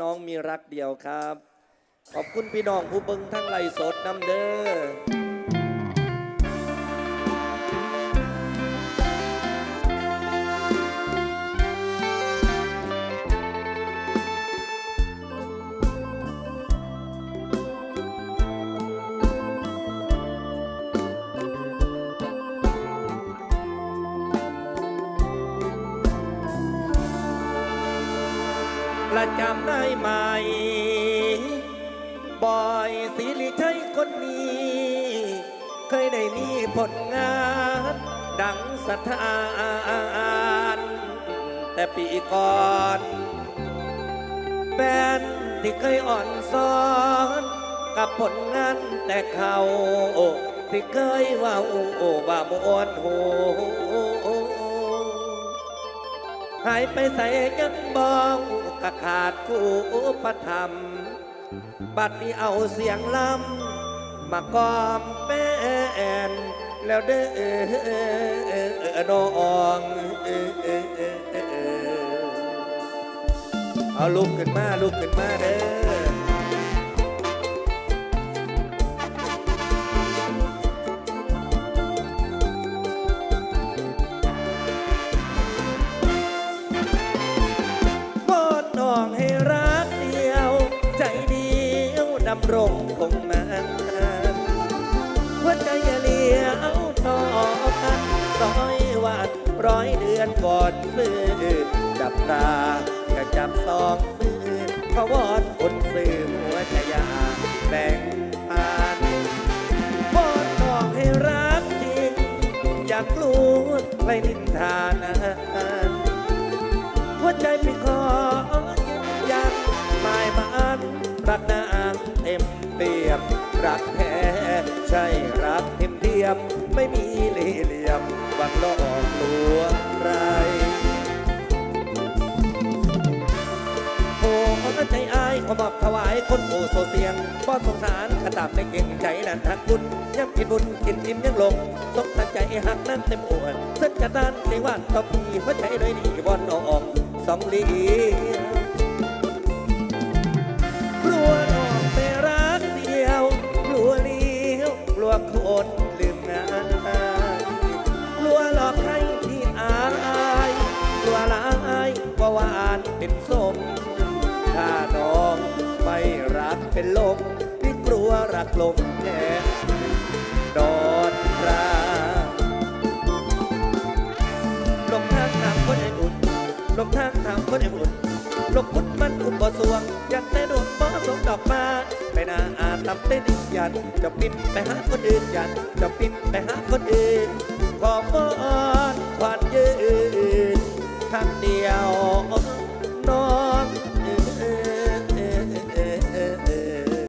น้องมีรักเดียวครับ ขอบคุณพี่น้องผู้เบิงทั้งไลฟ์สดน้ำเด้อ ประจำได้ไหม บอยศิริชัยคนนี้ เคยได้มีผลงาน ดังสถาน แต่ปีก่อนแฟนที่เคยอ่อนซ้อน กับผลงานแต่เขาที่เคยว่าโอ้โอ้ว่ามวนโห หายไปใส่ยังบองกะขาดคู่อุปธรรม บัดนี้เอาเสียงลำมากอมแป้นแล้วเด้อน้องเอาลุกขึ้นมาลุกขึ้นมาเด้อ รงคงนาหัวใจอย่าเลี้ยวต่อกันร้อยวันร้อยเดือนกอนซื้อจับตากระจับสองมือขวอนคนซื้อหัวใจยาแบ่งปันบอนน้องให้รักจริงอยากรู้ไปนินทานอาหัวใจไม่ขอ ยม รักแท้ใช่รักเทียมเทียม ไม่มีเล่ห์เหลี่ยมหวังหลอกลวงใครโอ้ใจอายขอมอบถวายคนโอโซเสียงป้อสงสารขตามในเก่งใจนั้นทักคุณยังกินบุญกินอิ่มยังลงสงสารใจหักนั้นเต็มอวดเส้นกระดานเสียวานต่อพีหัวใจเลยดีบอนออกสองเหลียว วกลัวคนลืมงานกลัวหลอกให้ที่อายกลัวลายว่าหวานเป็นส้มถ้าน้องไม่รักเป็นลมพี่กลัวรักลมแค่ดอง มันอุปสวงยันแต่โดนบ่สมดอกมาไปนาอาตับเต้นอีกยันจะปิดไปหาคนอื่นยันจะปิดไปหาคนอื่นขอมอรควันยืนทางดี